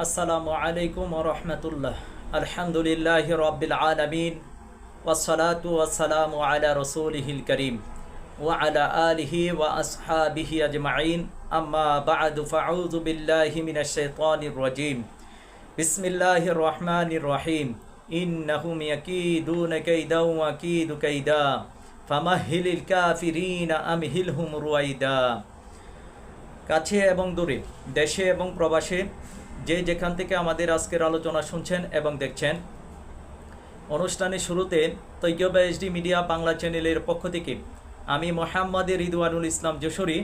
আসসালামু আলাইকুম রহমতুল্লাহ আলহামদুলিল্লাহ রবিল আলমিন ওসলাতু ওসালামু আলা রসুলহিল করিম وعلى آله وأصحابه أجمعين أما بعد فأعوذ بالله من الشيطان الرجيم بسم الله الرحمن الرحيم إنهم يكيدون كيدا وكيد كيدا فمهل الكافرين أمهلهم رويدا কাছে এবং দূরে দেশে এবং প্রবাসে যে যেখান থেকে আমাদের আজকের আলোচনা শুনছেন এবং দেখছেন, অনুষ্ঠানের শুরুতে তৈয়বা এইচডি মিডিয়া বাংলা চ্যানেলের পক্ষ থেকে আমি মোহাম্মদের রিদওয়ানুল ইসলাম যশোরী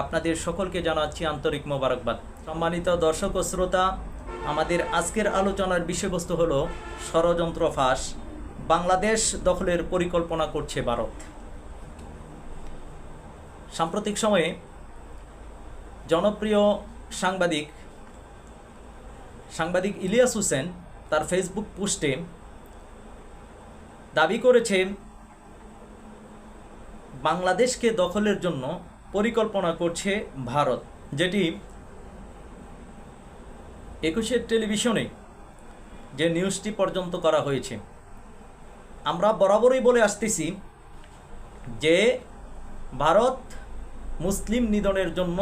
আপনাদের সকলকে জানাচ্ছি আন্তরিক মোবারকবাদ। সম্মানিত দর্শক ও শ্রোতা, আমাদের আজকের আলোচনার বিষয়বস্তু হলো ষড়যন্ত্র ফাঁস, বাংলাদেশ দখলের পরিকল্পনা করছে ভারত। সাম্প্রতিক সময়ে জনপ্রিয় সাংবাদিক সাংবাদিক ইলিয়াস হোসেন তার ফেসবুক পোস্টে দাবি করেছে, বাংলাদেশকে দখলের জন্য পরিকল্পনা করছে ভারত। যেটি একুশের টেলিভিশনে যে নিউজটি পর্যন্ত করা হয়েছে। আমরা বরাবরই বলে আসতেছি যে, ভারত মুসলিম নিধনের জন্য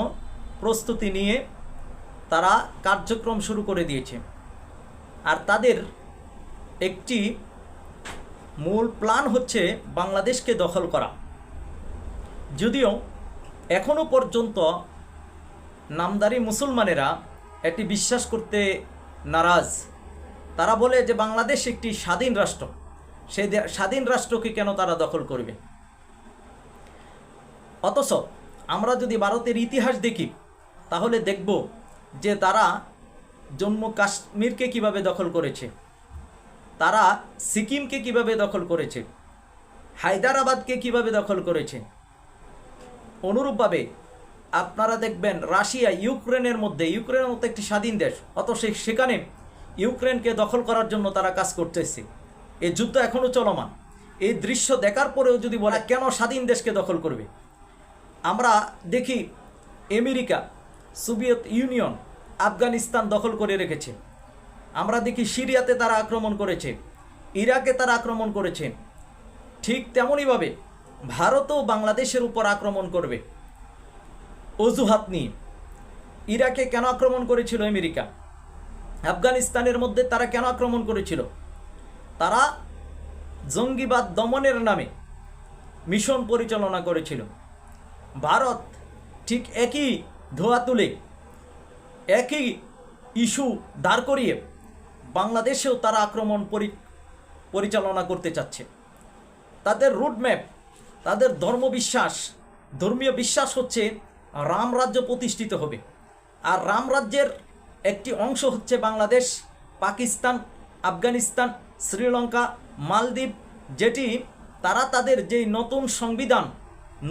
প্রস্তুতি নিয়ে তারা কার্যক্রম শুরু করে দিয়েছে। আর তাদের একটি মূল প্ল্যান হচ্ছে বাংলাদেশকে দখল করা। যদিও এখনও পর্যন্ত নামদারি মুসলমানেরা এটি বিশ্বাস করতে নারাজ। তারা বলে যে বাংলাদেশ একটি স্বাধীন রাষ্ট্র সেই স্বাধীন রাষ্ট্রকে কেন তারা দখল করবে? অথচ আমরা যদি ভারতের ইতিহাস দেখি, তাহলে দেখব যে তারা জম্মু কাশ্মীরকে কীভাবে দখল করেছে, তারা সিকিমকে কীভাবে দখল করেছে, হায়দ্রাবাদকে কীভাবে দখল করেছে। অনুরূপভাবে আপনারা দেখবেন রাশিয়া ইউক্রেনের মধ্যে, ইউক্রেনের মতো একটি স্বাধীন দেশ অত সেখানে ইউক্রেনকে দখল করার জন্য তারা কাজ করতেছে। এই যুদ্ধ এখনও চলমান। এই দৃশ্য দেখার পরেও যদি বলে, কেন স্বাধীন দেশকে দখল করবে? আমরা দেখি আমেরিকা সোভিয়েত ইউনিয়ন আফগানিস্তান দখল করে রেখেছে। আমরা দেখি সিরিয়াতে তারা আক্রমণ করেছে, ইরাকে তারা আক্রমণ করেছে। ঠিক তেমনইভাবে ভারতও বাংলাদেশের উপর আক্রমণ করবে। অজুহাত নিয়ে ইরাকে কেন আক্রমণ করেছিল আমেরিকা? আফগানিস্তানের মধ্যে তারা কেন আক্রমণ করেছিল? তারা জঙ্গিবাদ দমনের নামে মিশন পরিচালনা করেছিল। ভারত ঠিক একই ধোয়া তুলে। একই ইস্যু দাঁড় করিয়ে বাংলাদেশেও তারা আক্রমণ পরি, পরিচালনা করতে চাচ্ছে। তাদের রুটম্যাপ তাদের ধর্মবিশ্বাস ধর্মীয় বিশ্বাস হচ্ছে রাম রাজ্য প্রতিষ্ঠিত হবে। আর রাম রাজ্যের একটি অংশ হচ্ছে বাংলাদেশ, পাকিস্তান, আফগানিস্তান, শ্রীলঙ্কা, মালদ্বীপ, যেটি তারা তাদের যেই নতুন সংবিধান,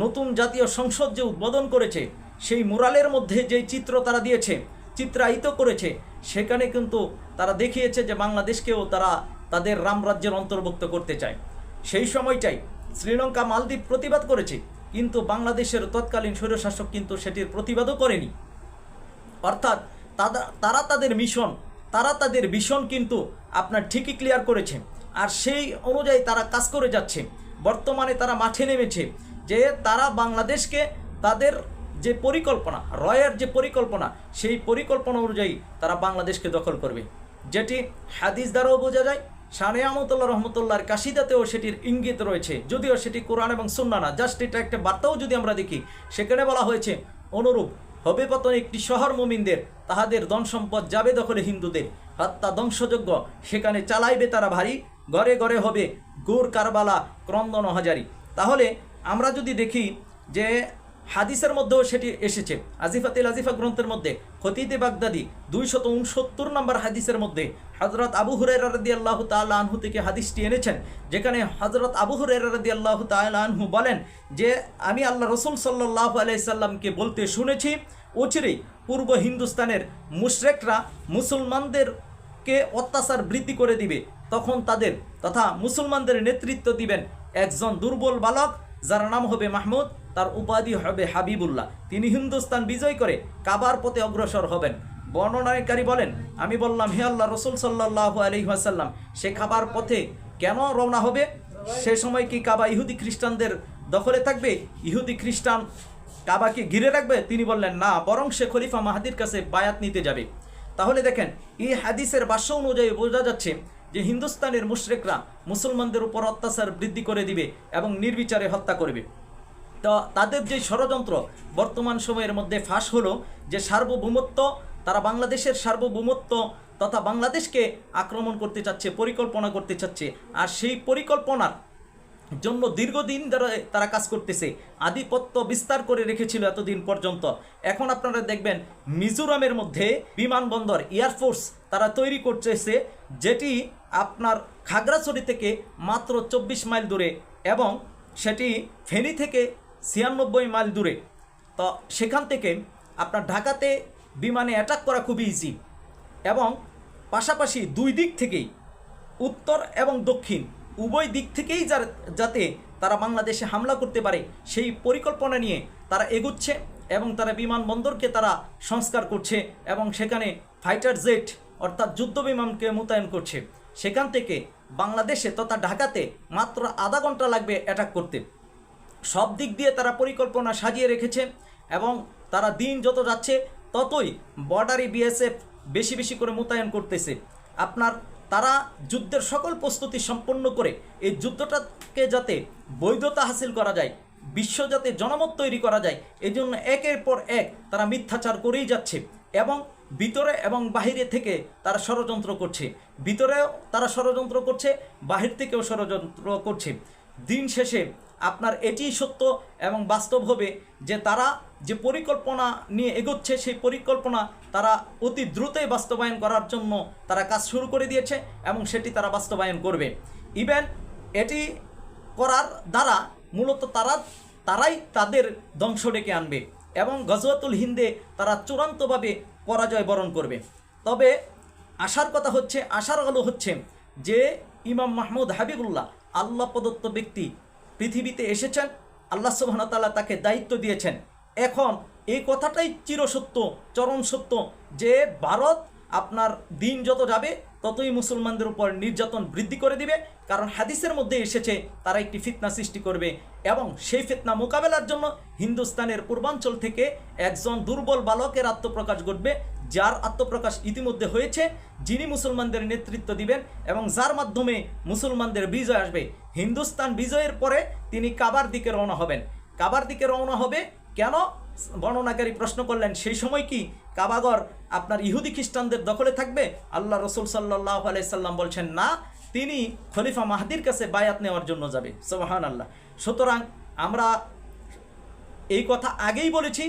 নতুন জাতীয় সংসদ যে উদ্বোধন করেছে সেই মোরালের মধ্যে যেই চিত্র তারা দিয়েছে, চিত্রায়িত করেছে, সেখানে কিন্তু তারা দেখিয়েছে যে বাংলাদেশকেও তারা তাদের রাম রাজ্যের অন্তর্ভুক্ত করতে চায়। সেই সময়টাই শ্রীলঙ্কা মালদ্বীপ প্রতিবাদ করেছে, কিন্তু বাংলাদেশের তৎকালীন স্বৈরশাসক কিন্তু সেটির প্রতিবাদও করেনি। অর্থাৎ তারা তাদের মিশন, তারা তাদের ভীষণ কিন্তু আপনার ঠিকই ক্লিয়ার করেছে। আর সেই অনুযায়ী তারা কাজ করে যাচ্ছে। বর্তমানে তারা মাঠে নেমেছে যে তারা বাংলাদেশকে তাদের যে পরিকল্পনা, রয়ের যে পরিকল্পনা, সেই পরিকল্পনা অনুযায়ী তারা বাংলাদেশকে দখল করবে। যেটি হাদিস দ্বারাও বোঝা যায় সানে আহমতুল্লাহ রহমতুল্লাহর কাশিদাতেও সেটির ইঙ্গিত রয়েছে। যদিও সেটি কোরআন এবং সুন্না না, জাস্ট এটা একটা বার্তাও যদি আমরা দেখি, সেখানে বলা হয়েছে, অনুরূপ হবে পতন একটি শহর মুমিনদের, তাহাদের ধন সম্পদ যাবে দখলে হিন্দুদের। হত্যা ধ্বংসযোগ্য সেখানে চালাইবে তারা ভারী, ঘরে ঘরে হবে গুর কারবালা, ক্রন্দন হাজারি। তাহলে আমরা যদি দেখি যে হাদিসের মধ্যেও সেটি এসেছে। আজিফাতিল আজিফা গ্রন্থের মধ্যে খতিতে বাগদাদি দুইশত উনসত্তর নম্বর হাদিসের মধ্যে হজরত আবু হুরাই রাদি আল্লাহ তাল আনহু থেকে হাদিসটি এনেছেন, যেখানে হজরত আবু হুরাই রাদি আল্লাহ তাল বলেন যে, আমি আল্লাহ রসুল সাল্লাহ আলাইসাল্লামকে বলতে শুনেছি অচিরেই পূর্ব হিন্দুস্তানের মুশরেকরা মুসলমানদেরকে অত্যাচার বৃদ্ধি করে দিবে। তখন তাদের তথা মুসলমানদের নেতৃত্ব দিবেন একজন দুর্বল বালক, যার নাম হবে মাহমুদ তার উপাধি হবে হাবিবুল্লাহ। তিনি হিন্দুস্তান বিজয় করে কাবার পথে অগ্রসর হবেন। বর্ণনাকারী বলেন, আমি বললাম, হে আল্লাহ রসুল সাল্লাহ আলহিহাসাল্লাম সে খাবার পথে কেন রওনা হবে? সে সময় কি কাবা ইহুদি খ্রিস্টানদের দখলে থাকবে? ইহুদি খ্রিস্টান কাবাকে ঘিরে রাখবে? তিনি বললেন, না, বরং সে খলিফা মাহাদির কাছে বায়াত নিতে যাবে। তাহলে দেখেন, এই হাদিসের ভাষ্য অনুযায়ী বোঝা যাচ্ছে যে হিন্দুস্তানের মুশরেকরা মুসলমানদের উপর অত্যাচার বৃদ্ধি করে দিবে এবং নির্বিচারে হত্যা করবে। তো তাদের যে ষড়যন্ত্র বর্তমান সময়ের মধ্যে ফাঁস হলো, যে সার্বভৌমত্ব, তারা বাংলাদেশের সার্বভৌমত্ব তথা বাংলাদেশকে আক্রমণ করতে চাচ্ছে, পরিকল্পনা করতে চাচ্ছে, আর সেই পরিকল্পনার জন্য দীর্ঘদিন ধরে তারা কাজ করতেছে, আধিপত্য বিস্তার করে রেখেছিল এতদিন পর্যন্ত। এখন আপনারা দেখবেন মিজোরামের মধ্যে বিমানবন্দর এয়ারফোর্স তারা তৈরি করতেছে, যেটি আপনার খাগড়াছড়ি থেকে মাত্র চব্বিশ মাইল দূরে এবং সেটি ফেনী থেকে ছিয়ানব্বই মাইল দূরে। তো সেখান থেকে আপনার ঢাকাতে বিমানে অ্যাটাক করা খুবই ইজি এবং পাশাপাশি দুই দিক থেকেই, উত্তর এবং দক্ষিণ, উভয় দিক থেকেই যার- যাতে তারা বাংলাদেশে হামলা করতে পারে, সেই পরিকল্পনা নিয়ে তারা এগুচ্ছে এবং তারা বিমানবন্দরকে তারা সংস্কার করছে এবং সেখানে ফাইটার জেট অর্থাৎ যুদ্ধ বিমানকে মোতায়েন করছে। সেখান থেকে বাংলাদেশে তথা ঢাকাতে মাত্র আধা ঘণ্টা লাগবে অ্যাটাক করতে। সব দিক দিয়ে তারা পরিকল্পনা সাজিয়ে রেখেছে এবং তারা দিন যত যাচ্ছে, ততই বর্ডারি বিএসএফ বেশি বেশি করে মোতায়েন করতেছে। আপনার, তারা যুদ্ধের সকল প্রস্তুতি সম্পন্ন করে এই যুদ্ধটাকে যাতে বৈধতা হাসিল করা যায়, বিশ্ব যাতে জনমত তৈরি করা যায় এই জন্য একের পর এক তারা মিথ্যাচার করেই যাচ্ছে এবং ভিতরে এবং বাহিরে থেকে তারা ষড়যন্ত্র করছে। ভিতরেও তারা ষড়যন্ত্র করছে, বাহির থেকেও ষড়যন্ত্র করছে। দিন শেষে আপনার এটিই সত্য এবং বাস্তব হবে যে তারা যে পরিকল্পনা নিয়ে এগোচ্ছে, সেই পরিকল্পনা তারা অতি দ্রুতই বাস্তবায়ন করার জন্য তারা কাজ শুরু করে দিয়েছে এবং সেটি তারা বাস্তবায়ন করবে। ইভেন এটি করার দ্বারা মূলত তারা, তারাই তাদের ধ্বংস ডেকে আনবে এবং গজওয়াতুল হিন্দে তারা চূড়ান্তভাবে পরাজয় বরণ করবে। তবে আশার কথা হচ্ছে, আশার আলো হচ্ছে যে ইমাম মাহমুদ হাবিবুল্লাহ আল্লাহ প্রদত্ত ব্যক্তি পৃথিবীতে এসেছেন, আল্লাহ সুবাহতাল্লাহ তাকে দায়িত্ব দিয়েছেন। এখন এই কথাটাই চিরসত্য, চরম সত্য যে ভারত আপনার দিন যত যাবে, ততই মুসলমানদের উপর নির্যাতন বৃদ্ধি করে দিবে। কারণ হাদিসের মধ্যে এসেছে, তারা একটি ফিতনা সৃষ্টি করবে এবং সেই ফিতনা মোকাবেলার জন্য হিন্দুস্তানের পূর্বাঞ্চল থেকে একজন দুর্বল বালকের আত্মপ্রকাশ ঘটবে, যার আত্মপ্রকাশ ইতিমধ্যে হয়েছে। যিনি মুসলমানদের নেতৃত্ব দিবেন এবং যার মাধ্যমে মুসলমানদের বিজয় আসবে। হিন্দুস্তান বিজয়ের পরে তিনি কাবার দিকে রওনা হবেন। কাবার দিকে রওনা হবে কেন? বর্ণনাকারী প্রশ্ন করলেন, সেই সময় কি কাবাগর আপনার ইহুদি খ্রিস্টানদের দখলে থাকবে? আল্লাহ রসুল সাল্লাহ আলাইসাল্লাম বলছেন, না, তিনি খলিফা মাহাদির কাছে বায়াত নেওয়ার জন্য যাবে। সোহান আল্লাহ সুতরাং আমরা এই কথা আগেই বলেছি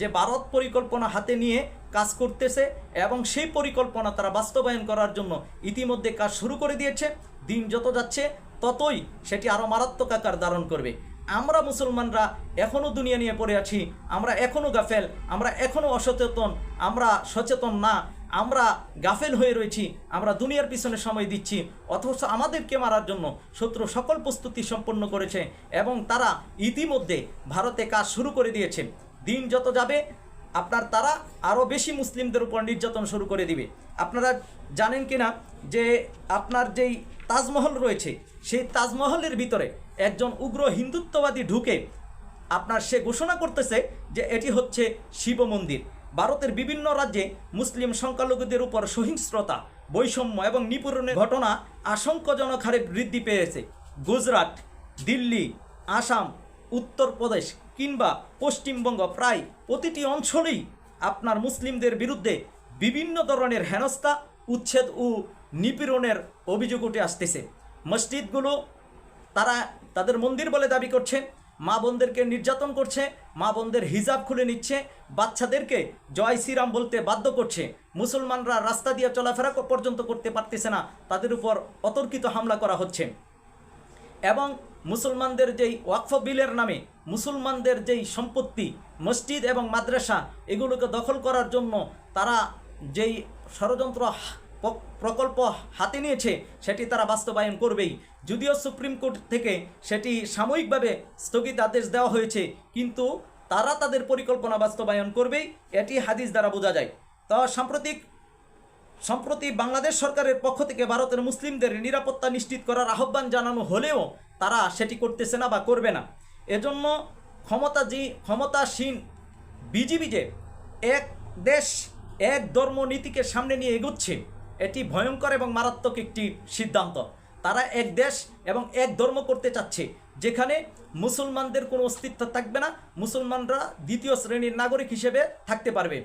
যে ভারত পরিকল্পনা হাতে নিয়ে কাজ করতেছে এবং সেই পরিকল্পনা তারা বাস্তবায়ন করার জন্য ইতিমধ্যে কাজ শুরু করে দিয়েছে। দিন যত যাচ্ছে, ততই সেটি আরও মারাত্মক আকার ধারণ করবে। আমরা মুসলমানরা এখনও দুনিয়া নিয়ে পড়ে আছি, আমরা এখনও গাফেল, আমরা এখনও অসচেতন, আমরা সচেতন না, আমরা গাফেল হয়ে রয়েছি, আমরা দুনিয়ার পিছনে সময় দিচ্ছি, অথচ আমাদেরকে মারার জন্য শত্রু সকল প্রস্তুতি সম্পন্ন করেছে এবং তারা ইতিমধ্যে ভারতে কাজ শুরু করে দিয়েছে। দিন যত যাবে আপনার তারা আরও বেশি মুসলিমদের উপর নির্যাতন শুরু করে দিবে। আপনারা জানেন কি না যে আপনার যেই তাজমহল রয়েছে, সেই তাজমহলের ভিতরে একজন উগ্র হিন্দুত্ববাদী ঢুকে আপনার সে ঘোষণা করতেছে যে এটি হচ্ছে শিব মন্দির। ভারতের বিভিন্ন রাজ্যে মুসলিম সংখ্যালঘুদের উপর সহিংস্রতা বৈষম্য এবং নিপীড়নের ঘটনা আশঙ্কাজনক হারে বৃদ্ধি পেয়েছে। গুজরাট, দিল্লি, আসাম উত্তরপ্রদেশ কিংবা পশ্চিমবঙ্গ প্রায় প্রতিটি অঞ্চলেই আপনার মুসলিমদের বিরুদ্ধে বিভিন্ন ধরনের হেনস্থা, উচ্ছেদ ও নিপীড়নের অভিযোগ উঠে আসতেছে। মসজিদগুলো তারা তাদের মন্দির বলে দাবি করছে, মা বোনদেরকে নির্যাতন করছে, মা বোনদের হিজাব খুলে নিচ্ছে, বাচ্চাদেরকে জয় শ্রীরাম বলতে বাধ্য করছে। মুসলমানরা রাস্তা দিয়ে চলাফেরা পর্যন্ত করতে পারতেছে না, তাদের উপর অতর্কিত হামলা করা হচ্ছে। এবং মুসলমানদের যেই ওয়াকফ বিলের নামে, মুসলমানদের যেই সম্পত্তি, মসজিদ এবং মাদ্রাসা, এগুলোকে দখল করার জন্য তারা যেই ষড়যন্ত্র প্রকল্প হাতে নিয়েছে, সেটি তারা বাস্তবায়ন করবেই। যদিও সুপ্রিম কোর্ট থেকে সেটি সাময়িকভাবে স্থগিত আদেশ দেওয়া হয়েছে, কিন্তু তারা তাদের পরিকল্পনা বাস্তবায়ন করবেই, এটি হাদিস দ্বারা বোঝা যায়। তো সাম্প্রতিক সম্প্রতি বাংলাদেশ সরকারের পক্ষ থেকে ভারতের মুসলিমদের নিরাপত্তা নিশ্চিত করার আহ্বান জানানো হলেও তারা সেটি করতেছে না বা করবে না। এজন্য ক্ষমতা যে ক্ষমতাসীন বিজিবি যে এক দেশ, এক ধর্ম নীতিকে সামনে নিয়ে এগুচ্ছে, এটি ভয়ঙ্কর এবং মারাত্মক একটি সিদ্ধান্ত। তারা এক দেশ এবং এক ধর্ম করতে চাচ্ছে, যেখানে মুসলমানদের কোনো অস্তিত্ব থাকবে না, মুসলমানরা দ্বিতীয় শ্রেণির নাগরিক হিসেবে থাকতে পারবে।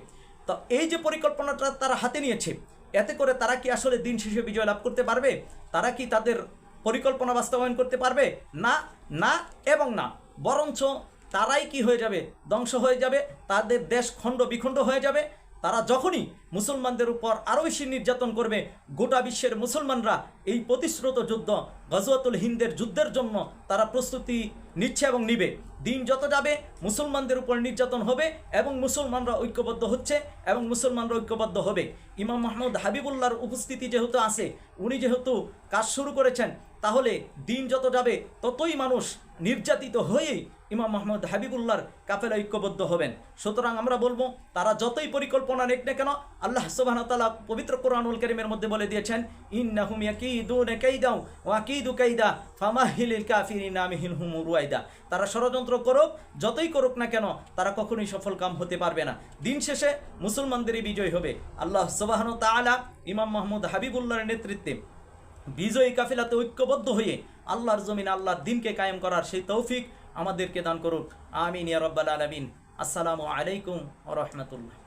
তো এই যে পরিকল্পনাটা তারা হাতে নিয়েছে এতে করে তারা কি আসলে দিন শেষে বিজয় লাভ করতে পারবে? তারা কি তাদের পরিকল্পনা বাস্তবায়ন করতে পারবে? না না এবং না। বরঞ্চ তারাই কি হয়ে যাবে? ধ্বংস হয়ে যাবে, তাদের দেশ খণ্ড বিখণ্ড হয়ে যাবে তারা যখনই মুসলমানদের উপর আরও বেশি নির্যাতন করবে, গোটা বিশ্বের মুসলমানরা এই প্রতিশ্রুত যুদ্ধ, গজওয়াতুল হিন্দের যুদ্ধের জন্য তারা প্রস্তুতি নিচ্ছে এবং নিবে। দিন যত যাবে, মুসলমানদের উপর নির্যাতন হবে এবং মুসলমানরা ঐক্যবদ্ধ হচ্ছে এবং মুসলমানরা ঐক্যবদ্ধ হবে। ইমাম মাহমুদ হাবিবুল্লাহর উপস্থিতি যেহেতু আছে, উনি যেহেতু কাজ শুরু করেছেন, তাহলে দিন যত যাবে, ততই মানুষ নির্যাতিত হয়েই ইমাম মাহমুদ হাবিবুল্লাহর কাফেলা ঐক্যবদ্ধ হবেন। সুতরাং আমরা বলব, তারা যতই পরিকল্পনা নেক না কেন, আল্লাহ তাআলা পবিত্র কোরআনুল কারীমের মধ্যে বলে দিয়েছেন, ইন্নাহুম ইয়াকিদুনা কাইদাও ওয়া আকিদু কাইদা ফামাহিলিল রুয়াইদা তারা ষড়যন্ত্র করুক, যতই করুক না কেন, তারা কখনোই সফল কাম হতে পারবে না। দিন শেষে মুসলমানদেরই বিজয় হবে। আল্লাহ সুবহানাহু ওয়া তাআলা ইমাম মাহমুদ হাবিবুল্লাহর নেতৃত্বে বিজয়ী কাফিলাতে ঐক্যবদ্ধ হয়ে আল্লাহর জমিন আল্লাহর দিনকে কায়েম করার সেই তৌফিক আমাদেরকে দান করুক। আমিন ইয়া রব্বাল আলামিন। আসসালামু আলাইকুম ও রাহমাতুল্লাহ।